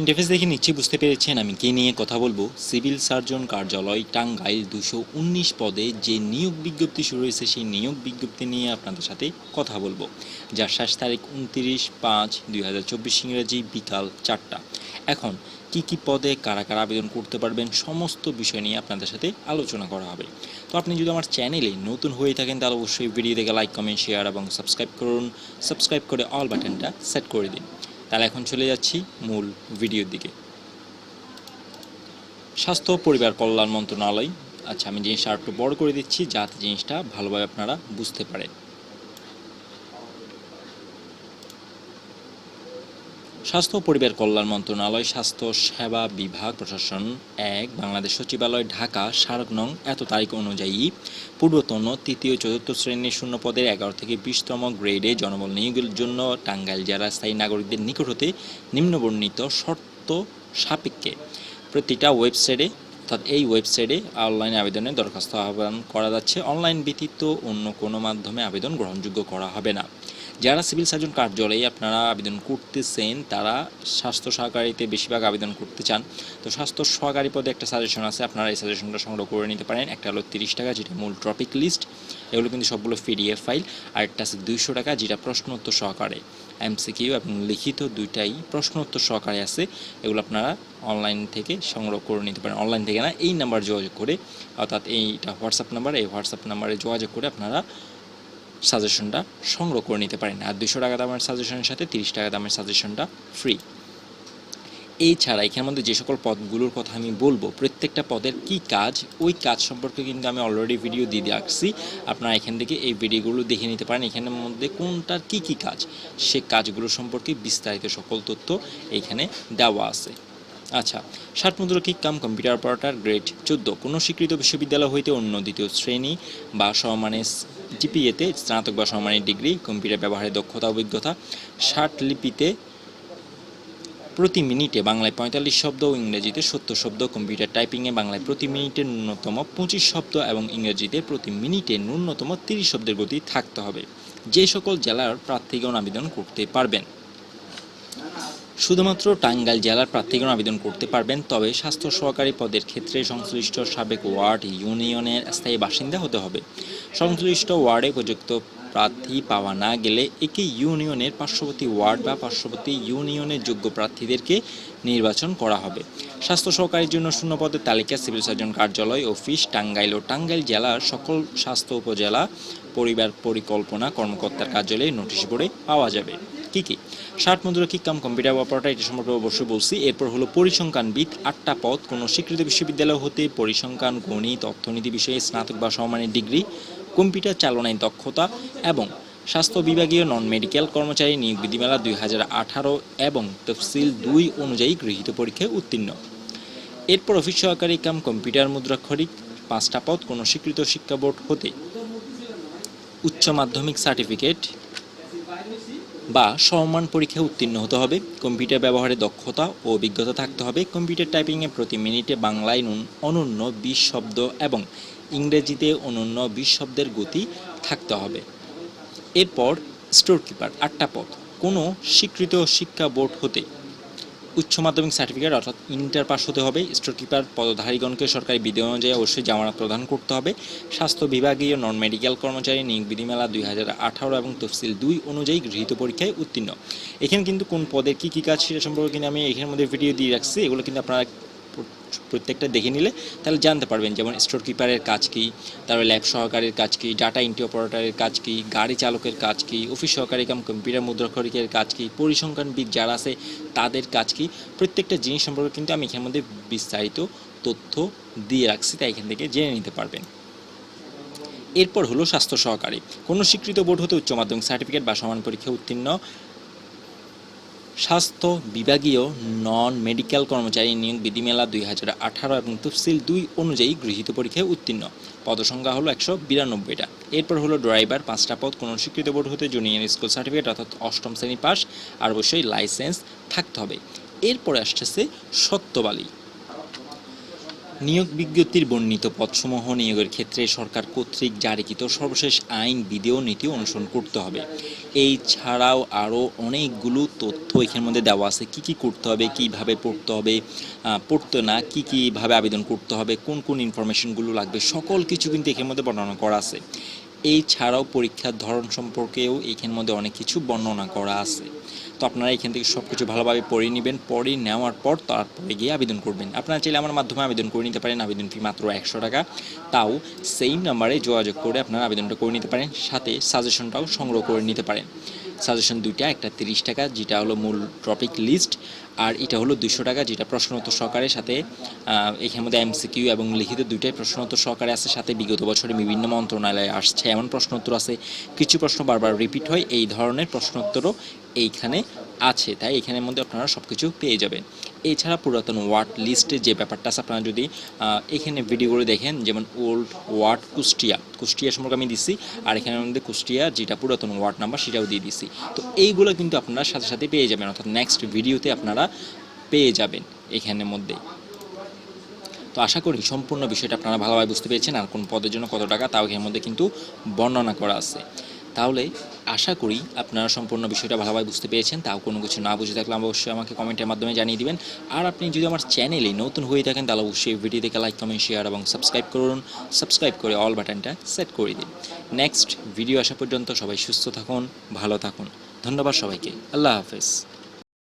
Interface দেখে নিচ্ছি, বুঝতে পেরেছেন। আমি কে নিয়ে কথা বলব? সিভিল সার্জন কার্যালয়, টাঙ্গাইল, দুশো উনিশ পদে যে নিয়োগ বিজ্ঞপ্তি শুরু হয়েছে, সেই নিয়োগ বিজ্ঞপ্তি নিয়ে আপনাদের সাথে কথা বলব। যার শেষ তারিখ উনত্রিশ পাঁচ দুই হাজার চব্বিশ ইংরেজি, বিকাল চারটা। এখন, কি কি পদে কারা কারা আবেদন করতে পারবেন, সমস্ত বিষয় নিয়ে আপনাদের সাথে আলোচনা করা হবে। তো আপনি যদি আমার চ্যানেলে নতুন হয়ে থাকেন, তাহলে অবশ্যই ভিডিও দেখে লাইক, কমেন্ট, শেয়ার এবং সাবস্ক্রাইব করুন। সাবস্ক্রাইব করে অল বাটনটা সেট করে দিন। তাহলে এখন চলে যাচ্ছি মূল ভিডিওর দিকে। স্বাস্থ্য, পরিবার, কল্যাণ মন্ত্রণালয়। আচ্ছা আমি জিনিসটা আরেকটু বড় করে দিচ্ছি যাতে জিনিসটা ভালোভাবে আপনারা বুঝতে পারেন। স্বাস্থ্য ও পরিবার কল্যাণ মন্ত্রণালয়, স্বাস্থ্য সেবা বিভাগ, প্রশাসন এক, বাংলাদেশ সচিবালয় ঢাকা স্মারক নং এত তারিখ অনুযায়ী পূর্বতন তৃতীয় চতুর্থ শ্রেণির শূন্য পদের এগারো থেকে বিশতম গ্রেডে জনবল নিয়োগের জন্য টাঙ্গাইল জেলা স্থায়ী নাগরিকদের নিকট হতে নিম্নবর্ণিত শর্ত সাপেক্ষে প্রতিটা ওয়েবসাইটে, অর্থাৎ এই ওয়েবসাইটে অনলাইন আবেদনে দরখাস্ত আহ্বান করা যাচ্ছে। অনলাইন ব্যতীত অন্য কোনো মাধ্যমে আবেদন গ্রহণযোগ্য করা হবে না। যারা সিভিল সার্জন কার্যালয়ে আপনারা আবেদন করতেছেন, তারা স্বাস্থ্য সহকারীতে বেশিরভাগ আবেদন করতে চান। তো স্বাস্থ্য সহকারী পদে একটা সাজেশন আছে, আপনারা এই সাজেশনটা সংগ্রহ করে নিতে পারেন। একটা হলো তিরিশ টাকা, যেটা মূল টপিক লিস্ট এগুলো কিন্তু সবগুলো পিডিএফ ফাইল আর একটা আছে দুইশো টাকা, যেটা প্রশ্নোত্তর সহকারে। এমসিকিউ এবং লিখিত দুইটাই প্রশ্নোত্তর সহকারে আছে। এগুলো আপনারা অনলাইন থেকে সংগ্রহ করে নিতে পারেন। অনলাইন থেকে না, এই নাম্বার যোগাযোগ করে, অর্থাৎ এইটা হোয়াটসঅ্যাপ নাম্বার এই হোয়াটসঅ্যাপ নাম্বারে যোগাযোগ করে আপনারা সাজেশনটা সংগ্রহ করে নিতে পারেন। আর দুশো টাকা দামের সাজেশনের সাথে তিরিশ টাকা দামের সাজেশনটা ফ্রি এছাড়া এখানের মধ্যে যে সকল পদগুলোর কথা আমি বলব, প্রত্যেকটা পদের কি কাজ, ওই কাজ সম্পর্কে কিন্তু আমি অলরেডি ভিডিও দিয়ে রাখছি। আপনারা এখান থেকে এই ভিডিওগুলো দেখে নিতে পারেন, এখানের মধ্যে কোনটার কি কি কাজ, সে কাজগুলো সম্পর্কে বিস্তারিত সকল তথ্য এখানে দেওয়া আছে। আচ্ছা ষাট মুদ্রকিক কাম কম্পিউটার অপারেটর গ্রেড চোদ্দ। কোনো স্বীকৃত বিশ্ববিদ্যালয় হইতে অন্য দ্বিতীয় শ্রেণি বা সমমানের জিপিএতে স্নাতক বা সমমানের ডিগ্রি, কম্পিউটার ব্যবহারে দক্ষতা, অভিজ্ঞতা, ষাট লিপিতে প্রতি মিনিটে বাংলায় পঁয়তাল্লিশ শব্দ ও ইংরেজিতে সত্তর শব্দ, কম্পিউটার টাইপিংয়ে বাংলায় প্রতি মিনিটে ন্যূনতম পঁচিশ শব্দ এবং ইংরেজিতে প্রতি মিনিটে ন্যূনতম তিরিশ শব্দের গতি থাকতে হবে। যে সকল জেলার প্রার্থীগণ আবেদন করতে পারবেন। শুধুমাত্র টাঙ্গাইল জেলার প্রার্থীগণ আবেদন করতে পারবেন, তবে স্বাস্থ্য সহকারী পদের ক্ষেত্রে সংশ্লিষ্ট সাবেক ওয়ার্ড ইউনিয়নের স্থায়ী বাসিন্দা হতে হবে। সংশ্লিষ্ট ওয়ার্ডে উপযুক্ত প্রার্থী পাওয়া না গেলে একই ইউনিয়নের পার্শ্ববর্তী ওয়ার্ড বা পার্শ্ববর্তী ইউনিয়নের যোগ্য প্রার্থীদেরকে নির্বাচন করা হবে। স্বাস্থ্য সহকারীর জন্য শূন্য পদের তালিকা সিভিল সার্জন কার্যালয়, অফিস, টাঙ্গাইল ও টাঙ্গাইল জেলার সকল স্বাস্থ্য উপজেলা পরিবার পরিকল্পনা কর্মকর্তার কার্যালয়ে নোটিশ বোর্ডে পাওয়া যাবে। কি কি? ষাট মুদ্রকিক কাম কম্পিউটার অপারেটর এটা সম্পর্কে অবশ্যই বলছি। এরপর হলো পরিসংখ্যানবিদ আটটা পদ। কোনো স্বীকৃত বিশ্ববিদ্যালয় হতে পরিসংখ্যান, গণিত, অর্থনীতি বিষয়ে স্নাতক বা সমমানের ডিগ্রি, কম্পিউটার চালনায় দক্ষতা এবং স্বাস্থ্য বিভাগীয় নন মেডিকেল কর্মচারী নিয়োগ বিধিমালা দুই হাজার আঠারো এবং তফসিল দুই অনুযায়ী গৃহীত পরীক্ষায় উত্তীর্ণ। এরপর অফিস সহকারী কাম কম্পিউটার মুদ্রাক্ষরিক পাঁচটা পদ। কোনো স্বীকৃত শিক্ষা বোর্ড হতে উচ্চ মাধ্যমিক সার্টিফিকেট বা সমমান পরীক্ষায় উত্তীর্ণ হতে হবে। কম্পিউটার ব্যবহারে দক্ষতা ও অভিজ্ঞতা থাকতে হবে। কম্পিউটার টাইপিংয়ে প্রতি মিনিটে বাংলায় নুন- অনন্য বিশ শব্দ এবং ইংরেজিতে অনন্য বিশ শব্দের গতি থাকতে হবে। এরপর স্টোর কিপার আটটা পথ কোনো স্বীকৃত শিক্ষা বোর্ড হতে উচ্চ মাধ্যমিক সার্টিফিকেট অর্থাৎ ইন্টার পাস হতে হবে। স্টোর কিপার পদধারীগণকে সরকারি বিধি অনুযায়ী অবশ্যই জামানত প্রদান করতে হবে। স্বাস্থ্য বিভাগীয় নন মেডিকেল কর্মচারী নিয়োগ বিধিমেলা দুই হাজার আঠারো এবং তফসিল দুই অনুযায়ী গৃহীত পরীক্ষায় উত্তীর্ণ। এখানে কিন্তু কোন পদের কী কী কাজ, সেটা সম্পর্কে কিন্তু আমি এখানের মধ্যে ভিডিও দিয়ে রাখছি। এগুলো কিন্তু আপনারা প্রত্যেকটা দেখে নিলে তাহলে জানতে পারবেন, যেমন স্টোর কিপারের কাজ কী, তারপরে ল্যাব সহকারীর কাজ কী ডাটা এন্ট্রি অপারেটরের কাজ কী, গাড়ি চালকের কাজ কী অফিস সহকারী কাম কম্পিউটার মুদ্রাক্ষরিকের কাজ কী, পরিসংখ্যানবিদ যারা আছে তাদের কাজ কী, প্রত্যেকটা জিনিস সম্পর্কে কিন্তু আমি এখানের মধ্যে বিস্তারিত তথ্য দিয়ে রাখছি, তাই এখান থেকে জেনে নিতে পারবেন। এরপর হলো স্বাস্থ্য সহকারী। কোনো স্বীকৃত বোর্ড হতে উচ্চ মাধ্যমিক সার্টিফিকেট বা সমান পরীক্ষা উত্তীর্ণ স্বাস্থ্য বিভাগীয় নন মেডিকেল কর্মচারী নিয়োগ বিধিমেলা দুই হাজার আঠারো এবং তফসিল দুই অনুযায়ী গৃহীত পরীক্ষায় উত্তীর্ণ। পদসংখ্যা হলো একশো বিরানব্বইটা। এরপর হলো ড্রাইভার, পাঁচটা পদ, কোনো স্বীকৃত বোর্ড হতে জুনিয়র স্কুল সার্টিফিকেট অর্থাৎ অষ্টম শ্রেণি পাস আর অবশ্যই লাইসেন্স থাকতে হবে। এরপরে আসতেছে সত্যবালী। নিয়োগ বিজ্ঞপ্তির বর্ণিত পদসমূহ নিয়োগের ক্ষেত্রে সরকার কর্তৃক জারিকৃত সর্বশেষ আইন বিধি ও নীতি অনুসরণ করতে হবে। এই ছাড়াও আরও অনেকগুলো তথ্য এখানের মধ্যে দেওয়া আছে। কি কি করতে হবে, কীভাবে পড়তে হবে পড়তে না, কি কীভাবে আবেদন করতে হবে, কোন কোন ইনফরমেশনগুলো লাগবে, সকল কিছু কিন্তু এখানের মধ্যে বর্ণনা করা আছে। এই ছাড়াও পরীক্ষার ধরন সম্পর্কেও এখানের মধ্যে অনেক কিছু বর্ণনা করা আছে। তো আপনারা এখান থেকে সব কিছু ভালোভাবে পড়ে নেবেন পড়ে নেওয়ার পর তারপরে গিয়ে আবেদন করবেন। আপনারা চাইলে আমার মাধ্যমে আবেদন করে নিতে পারেন আবেদন ফি মাত্র একশো টাকা। তাও সেম নাম্বারে যোগাযোগ করে আপনারা আবেদনটা করে নিতে পারেন সাথে সাজেশনটাও সংগ্রহ করে নিতে পারেন। সাজেশন দুইটা একটা তিরিশ টাকা যেটা হলো মূল টপিক লিস্ট আর এটা হলো দুশো টাকা যেটা প্রশ্নোত্তর সহকারে সাথে আহ, এখানের মধ্যে এমসিকিউ এবং লিখিত দুইটাই প্রশ্নোত্তর সহকারে আছে সাথে বিগত বছরে বিভিন্ন মন্ত্রণালয়ে আসছে এমন প্রশ্নোত্তর আছে কিছু প্রশ্ন বারবার রিপিট হয় এই ধরনের প্রশ্নোত্তরও এইখানে আছে। তাই এখানের মধ্যে আপনারা সব কিছু পেয়ে যাবেন। এছাড়া পুরাতন ওয়ার্ড লিস্টে যে ব্যাপারটা আছে, আপনারা যদি এখানে ভিডিওগুলো দেখেন, যেমন ওল্ড ওয়ার্ড কুষ্টিয়া। কুষ্টিয়া সম্পর্কে আমি দিচ্ছি আর এখানের মধ্যে কুষ্টিয়া, যেটা পুরাতন ওয়ার্ড নাম্বার, সেটাও দিয়ে দিচ্ছি তো এইগুলো কিন্তু আপনারা সাথে সাথে পেয়ে যাবেন, অর্থাৎ নেক্সট ভিডিওতে আপনারা পেয়ে যাবেন এখানের মধ্যে। তো আশা করি সম্পূর্ণ বিষয়টা আপনারা ভালোভাবে বুঝতে পেরেছেন, আর কোন পদের জন্য কত টাকা, তাও এর মধ্যে কিন্তু বর্ণনা করা আছে। তাহলে আশা করি আপনারা সম্পূর্ণ বিষয়টা ভালোভাবে বুঝতে পেরেছেন, তাও কোনো কিছু না বুঝে থাকলে অবশ্যই আমাকে কমেন্টের মাধ্যমে জানিয়ে দিবেন। আর আপনি যদি আমার চ্যানেলে নতুন হয়ে থাকেন, তাহলে অবশ্যই ভিডিও দেখে লাইক কমেন্ট শেয়ার এবং সাবস্ক্রাইব করুন। সাবস্ক্রাইব করে অল বাটনটা সেট করে দিন। নেক্সট ভিডিও আসা পর্যন্ত সবাই সুস্থ থাকুন, ভালো থাকুন। ধন্যবাদ সবাইকে। আল্লাহ হাফেজ।